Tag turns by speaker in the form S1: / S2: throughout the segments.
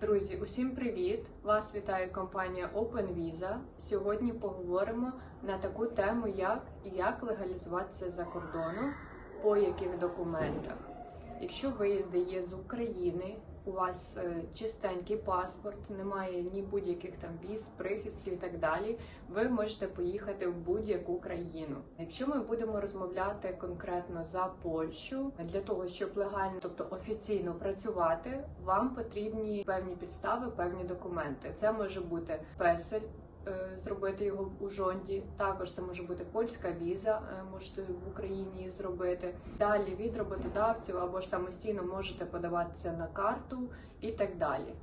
S1: Друзі, усім привіт! Вас вітає компанія OpenVisa. Сьогодні поговоримо на таку тему, як як легалізуватися за кордоном, по яких документах. Якщо виїзди є з України, у вас е, чистенький паспорт, немає ні будь-яких там віз, прихистків і так далі, ви можете поїхати в будь-яку країну. Якщо ми будемо розмовляти конкретно за Польщу, для того, щоб легально, тобто офіційно працювати, вам потрібні певні підстави, певні документи. Це може бути песель. Е, Зробити його в Ужонді, також це може бути польська віза, е, можете в Україні зробити. Далі від роботодавців або ж самостійно можете подаватися на карту і так далі.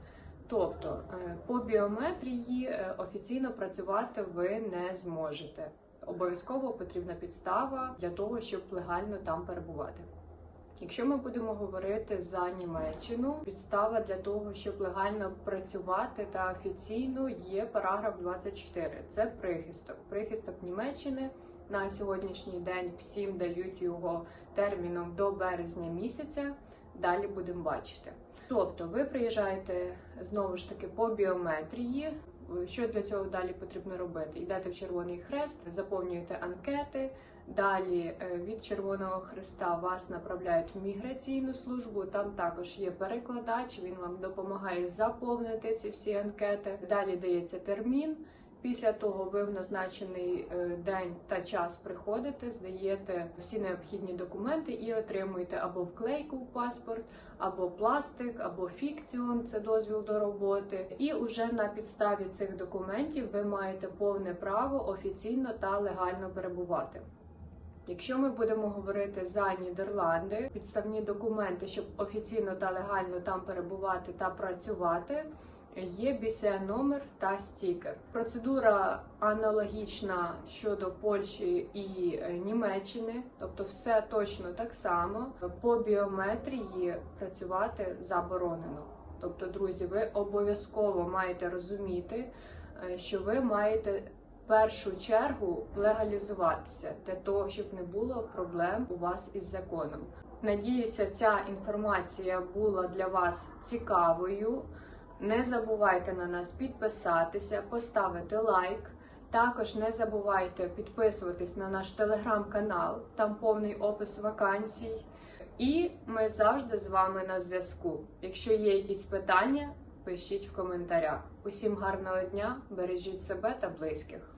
S1: Тобто е, по біометрії офіційно працювати ви не зможете. Обов'язково потрібна підстава для того, щоб легально там перебувати. Якщо ми будемо говорити за Німеччину, підстава для того, щоб легально працювати та офіційно є параграф 24. Це прихисток. Прихисток Німеччини на сьогоднішній день всім дають його терміном до березня місяця. Далі будемо бачити. Тобто, ви приїжджаєте знову ж таки по біометрії. Що для цього далі потрібно робити? Йдете в Червоний Хрест, заповнюєте анкети. Далі е, від Червоного Хреста вас направляють в міграційну службу. Там також є перекладач. Він вам допомагає заповнити ці всі анкети. Далі дається термін. Після того ви в назначений е, день та час приходите, здаєте всі необхідні документи і отримуєте або вклейку в паспорт, або пластик, або фікціон це дозвіл до роботи. І уже на підставі цих документів ви маєте повне право офіційно та легально перебувати. Якщо ми будемо говорити за Нідерланди, підставні документи, щоб офіційно та легально там перебувати та працювати, є BCN номер та стікер. Процедура аналогічна щодо Польщі і е, Німеччини, тобто все точно так само. По біометрії працювати заборонено. Тобто, друзі, ви обов'язково маєте розуміти, е, що ви маєте першу чергу легалізуватися для того, щоб не було проблем у вас із законом. Надіюся, ця інформація була для вас цікавою. Не забувайте на нас підписатися, поставити лайк. Також не забувайте підписуватись на наш телеграм-канал, там повний опис вакансій. І ми завжди з вами на зв'язку. Якщо є якісь питання, пишіть в коментарях. Усім гарного дня, бережіть себе та близьких.